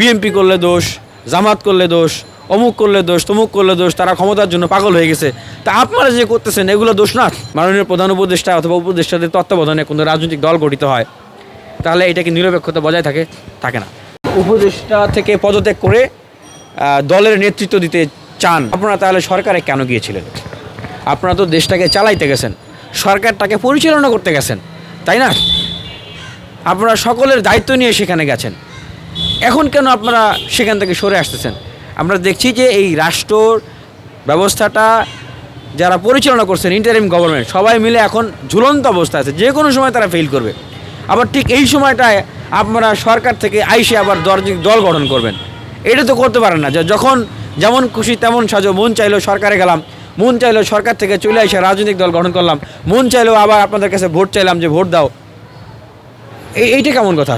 BMP করলে দোষ, জামাত করলে দোষ, অমুক করলে দোষ, তমুক করলে দোষ, তারা ক্ষমতার জন্য পাগল হয়ে গেছে। তা আপনারা যে করতেছেন, এগুলো দোষ না? মাননীয় প্রধান উপদেষ্টা অথবা উপদেষ্টাদের তত্ত্বাবধানে কোনো রাজনৈতিক দল গঠিত হয়। তাহলে এটা কি নিরপেক্ষতা বজায় থাকে? থাকে না। উপদেষ্টা থেকে পদত্যাগ করে দলের নেতৃত্ব দিতে চান। আপনারা তাহলে সরকারে কেন গিয়েছিলেন? আপনারা তো দেশটাকে চালাইতে গেছেন। সরকারটাকে পরিচালনা করতে গেছেন। তাই না? আপনারা সকলের দায়িত্ব নিয়ে সেখানে গেছেন। এখন কেন আপনারা সেখান থেকে সরে আসতেছেন? আমরা দেখছি যে এই রাষ্ট্র ব্যবস্থাটা যারা পরিচালনা করছেন ইন্টারিম গভর্নমেন্ট সবাই মিলে এখন ঝুলন্ত অবস্থা আছে। যে কোনো সময় তারা ফেল করবে। আবার ঠিক এই সময়টায় আপনারা সরকার থেকে আইসে আবার দল গঠন করবেন। এটা তো করতে পারেন না। যে যখন যেমন খুশি তেমন সাজো, মন চাইলো সরকারে গেলাম, মন চাইলো সরকার থেকে চলে এসে রাজনৈতিক দল গঠন করলাম, মন চাইলেও আবার আপনাদের কাছে ভোট চাইলাম যে ভোট দাও। এই এইটা কেমন কথা?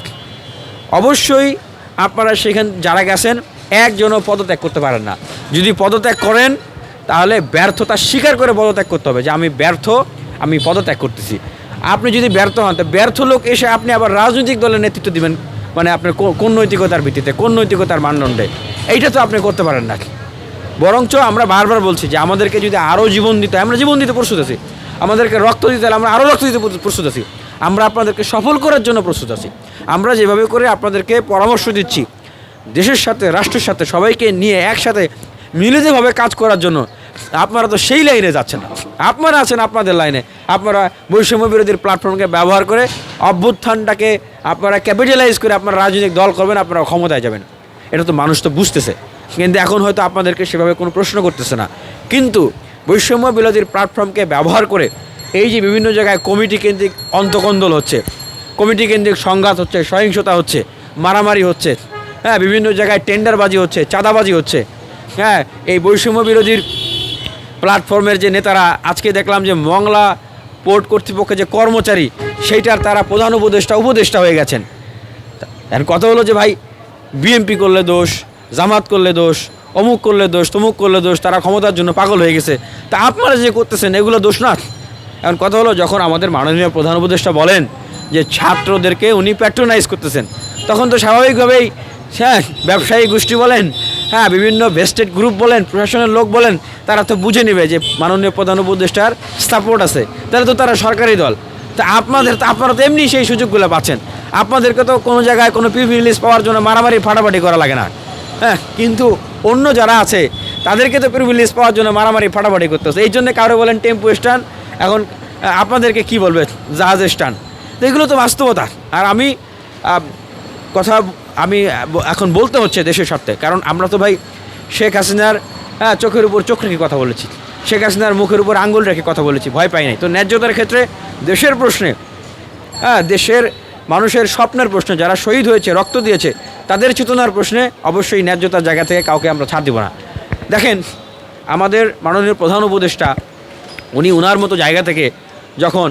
অবশ্যই আপনারা সেখান যারা গেছেন, একজনও পদত্যাগ করতে পারেন না। যদি পদত্যাগ করেন, তাহলে ব্যর্থতা স্বীকার করে পদত্যাগ করতে হবে যে আমি ব্যর্থ, আমি পদত্যাগ করতেছি। আপনি যদি ব্যর্থ হন, তো ব্যর্থ লোক এসে আপনি আবার রাজনৈতিক দলের নেতৃত্ব দিবেন মানে আপনার কোন নৈতিকতার ভিত্তিতে কোন নৈতিকতার মানদণ্ডে। এইটা তো আপনি করতে পারেন না। বরঞ্চ আমরা বারবার বলছি যে আমাদেরকে যদি আরও জীবন দিতে আমরা জীবন দিতে প্রস্তুত আছি। আমাদেরকে রক্ত দিতে আমরা আরও রক্ত দিতে প্রস্তুত আছি। আমরা আপনাদেরকে সফল করার জন্য প্রস্তুত আছি। আমরা যেভাবে করে আপনাদেরকে পরামর্শ দিচ্ছি, দেশের সাথে, রাষ্ট্রের সাথে, সবাইকে নিয়ে একসাথে মিলিতভাবে কাজ করার জন্য, আপনারা তো সেই লাইনে যাচ্ছেন না। আপনারা আছেন আপনাদের লাইনে। আপনারা বৈষম্য বিরোধীর প্ল্যাটফর্মকে ব্যবহার করে অভ্যুত্থানটাকে আপনারা ক্যাপিটালাইজ করে আপনারা রাজনৈতিক দল করবেন, আপনারা ক্ষমতায় যাবেন। এটা তো মানুষ তো বুঝতেছে। কিন্তু এখন হয়তো আপনাদেরকে সেভাবে কোনো প্রশ্ন করতেছে না। কিন্তু বৈষম্য বিরোধীর প্ল্যাটফর্মকে ব্যবহার করে এই যে বিভিন্ন জায়গায় কমিটি কেন্দ্রিক অন্তকন্দল হচ্ছে কমিটি কেন্দ্রিক সংঘাত হচ্ছে, সহিংসতা হচ্ছে, মারামারি হচ্ছে হ্যাঁ বিভিন্ন জায়গায় টেন্ডারবাজি হচ্ছে, চাঁদাবাজি হচ্ছে হ্যাঁ এই বৈষম্য বিরোধীর প্ল্যাটফর্মের যে নেতারা, আজকে দেখলাম যে মংলা পোর্ট কর্তৃপক্ষের যে কর্মচারী, সেইটার তারা প্রধান উপদেষ্টা উপদেষ্টা হয়ে গেছেন। এখন কথা হলো যে ভাই বিএমপি করলে দোষ, জামাত করলে দোষ, অমুক করলে দোষ, তমুক করলে দোষ, তারা ক্ষমতার জন্য পাগল হয়ে গেছে। তা আপনারা যে করতেছেন, এগুলো দোষ না? এখন কথা হলো যখন আমাদের মাননীয় প্রধান উপদেষ্টা বলেন যে ছাত্রদেরকে উনি প্যাট্রোনাইজ করতেছেন। তখন তো স্বাভাবিকভাবেই হ্যাঁ ব্যবসায়ী গোষ্ঠী বলেন হ্যাঁ বিভিন্ন ভেস্টেড গ্রুপ বলেন প্রশাসনের লোক বলেন, তারা তো বুঝে নেবে যে মাননীয় প্রধান উপদেষ্টার সাপোর্ট আছে। তাহলে তো তারা সরকারি দল। তা আপনাদের, তো আপনারা তো এমনি সেই সুযোগগুলো পাচ্ছেন। আপনাদেরকে তো কোনো জায়গায় কোনো পিভি রিলিজ পাওয়ার জন্য মারামারি, ফাটাফাটি করা লাগে না। হ্যাঁ কিন্তু অন্য যারা আছে, তাদেরকে তো প্রিভিলেজ পাওয়ার জন্য মারামারি, ফাটাফাটি করতে হচ্ছে। এই জন্য কারও বলেন টেম্পো স্ট্যান্ড এখন আপনাদেরকে কি বলবে? জাহাজ স্ট্যান্ড তো এগুলো তো বাস্তবতা। আর আমি কথা আমি এখন বলতে হচ্ছে দেশের স্বার্থে। কারণ আমরা তো ভাই শেখ হাসিনার হ্যাঁ চোখের উপর চোখ রেখে কথা বলেছি। শেখ হাসিনার মুখের উপর আঙ্গুল রেখে কথা বলেছি, ভয় পাই নাই। তো ন্যায্যতার ক্ষেত্রে দেশের প্রশ্নে হ্যাঁ দেশের মানুষের স্বপ্নের প্রশ্নে যারা শহীদ হয়েছে, রক্ত দিয়েছে, তাদের চেতনার প্রশ্নে অবশ্যই ন্যায্যতার জায়গা থেকে কাউকে আমরা ছাড় দিব না। দেখেন, আমাদের মাননীয় প্রধান উপদেষ্টা, উনি উনার মতো জায়গা থেকে যখন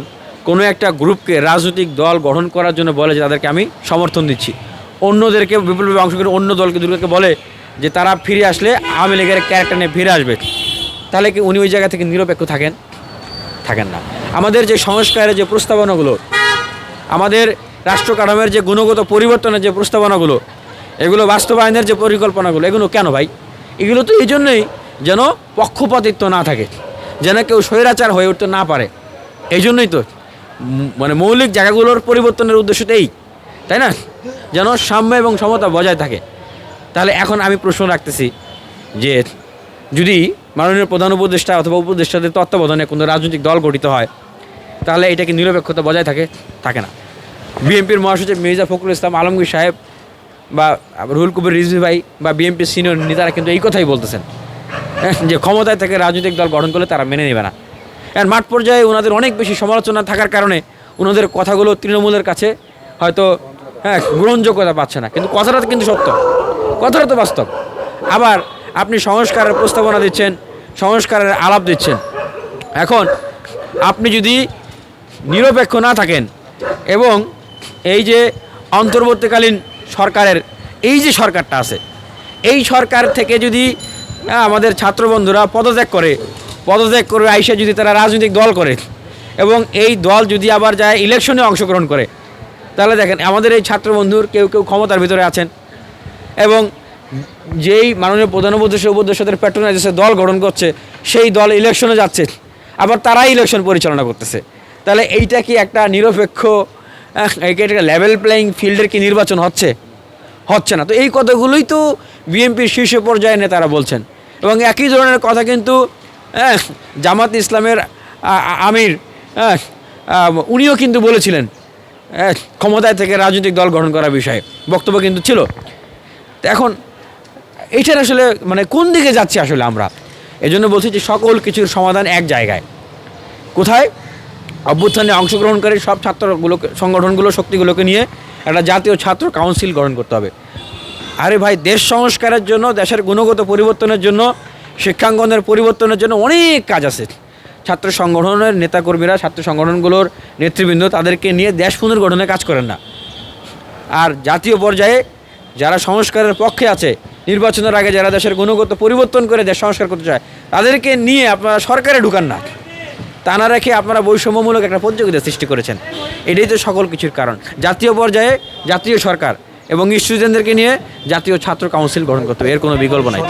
কোনো একটা গ্রুপকে রাজনৈতিক দল গঠন করার জন্য বলে যে তাদেরকে আমি সমর্থন দিচ্ছি। অন্যদেরকে বিপ্লবী অংশগ্রহণ অন্য দলকে, দুর্গকে বলে যে তারা ফিরে আসলে আওয়ামী লীগের ক্যারেক্টার নিয়ে ফিরে আসবে। তাহলে কি উনি ওই জায়গা থেকে নিরপেক্ষ থাকেন? থাকেন না। আমাদের যে সংস্কারের যে প্রস্তাবনাগুলো, আমাদের রাষ্ট্র কাঠামোর যে গুণগত পরিবর্তনের যে প্রস্তাবনাগুলো, এগুলো বাস্তবায়নের যে পরিকল্পনাগুলো, এগুলো কেন ভাই? এগুলো তো এই জন্যই যেন পক্ষপাতিত্ব না থাকে, যেন কেউ স্বৈরাচার হয়ে উঠতে না পারে। এই জন্যই তো মানে মৌলিক জায়গাগুলোর পরিবর্তনের উদ্দেশ্য এই তাই না? যেন সাম্য এবং সমতা বজায় থাকে। তাহলে এখন আমি প্রশ্ন রাখতেছি যে যদি মাননীয় প্রধান উপদেষ্টা অথবা উপদেষ্টাদের তত্ত্বাবধানে কোনো রাজনৈতিক দল গঠিত হয় তাহলে এটা কি নিরপেক্ষতা বজায় থাকে? থাকে না। বিএনপির মহাসচিব মির্জা ফখরুল ইসলাম আলমগীর সাহেব বা রুহুল কবির রিজভি ভাই বা বিএনপির সিনিয়র নেতারা কিন্তু এই কথাই বলতেছেন হ্যাঁ, যে ক্ষমতায় থেকে রাজনৈতিক দল গঠন করলে তারা মেনে নেবে না। আর মাঠ পর্যায়ে ওনাদের অনেক বেশি সমালোচনা থাকার কারণে ওনাদের কথাগুলো তৃণমূলের কাছে হয়তো হ্যাঁ গ্রহণযোগ্যতা পাচ্ছে না। কিন্তু কথাটা কিন্তু সত্য। কথাটা তো বাস্তব। আবার আপনি সংস্কারের প্রস্তাবনা দিচ্ছেন সংস্কারের আলাপ দিচ্ছেন। এখন আপনি যদি নিরপেক্ষ না থাকেন এবং এই যে অন্তর্বর্তীকালীন সরকারের এই যে সরকারটা আছে এই সরকার থেকে যদি হ্যাঁ, আমাদের ছাত্রবন্ধুরা পদত্যাগ করে পদত্যাগ করে আইসা যদি তারা রাজনৈতিক দল করে এবং এই দল যদি আবার যায়, ইলেকশনে অংশগ্রহণ করে, তাহলে দেখেন আমাদের এই ছাত্র বন্ধুর কেউ কেউ ক্ষমতার ভিতরে আছেন এবং যেই মাননীয় প্রধান উপদেষ্টা, উপদেষ্টাদের প্যাট্রোনাইজেসে দল গঠন করছে, সেই দল ইলেকশনে যাচ্ছে, আবার তারাই ইলেকশন পরিচালনা করতেছে। তাহলে এইটা কি একটা নিরপেক্ষ একটা লেভেল প্লেয়িং ফিল্ডের কি নির্বাচন হচ্ছে? হচ্ছে না। তো এই কথাগুলোই তো বিএনপির শীর্ষ পর্যায়ে নেতারা বলছেন। এবং একই ধরনের কথা কিন্তু জামাত ইসলামের আমির উনিও কিন্তু বলেছিলেন ক্ষমতায় থেকে রাজনৈতিক দল গঠন করার বিষয়ে। বক্তব্য কিন্তু ছিল। এখন এইটার আসলে মানে কোন দিকে যাচ্ছি আসলে আমরা? এজন্য বলছি যে সকল কিছুর সমাধান এক জায়গায়। কোথায়? অভ্যুত্থানে অংশগ্রহণকারী সব ছাত্রগুলোকে, সংগঠনগুলো, শক্তিগুলোকে নিয়ে একটা জাতীয় ছাত্র কাউন্সিল গঠন করতে হবে। আরে ভাই, দেশ সংস্কারের জন্য, দেশের গুণগত পরিবর্তনের জন্য শিক্ষাঙ্গনের পরিবর্তনের জন্য অনেক কাজ আছে। ছাত্র সংগঠনের নেতাকর্মীরা, ছাত্র সংগঠনগুলোর নেতৃবৃন্দ তাদেরকে নিয়ে দেশ পুনর্গঠনে কাজ করেন না। আর জাতীয় পর্যায়ে যারা সংস্কারের পক্ষে আছে, নির্বাচনের আগে যারা দেশের গুণগত পরিবর্তন করে দেশ সংস্কার করতে চায়, তাদেরকে নিয়ে আপনারা সরকারে ঢুকান না। তা না রেখে আপনারা বৈষম্যমূলক একটা প্রতিযোগিতা সৃষ্টি করেছেন। এটাই তো সকল কিছুর কারণ। জাতীয় পর্যায়ে জাতীয় সরকার এবং স্টুডেন্টদেরকে নিয়ে জাতীয় ছাত্র কাউন্সিল গঠন করতে হবে, এর কোনো বিকল্প নাই।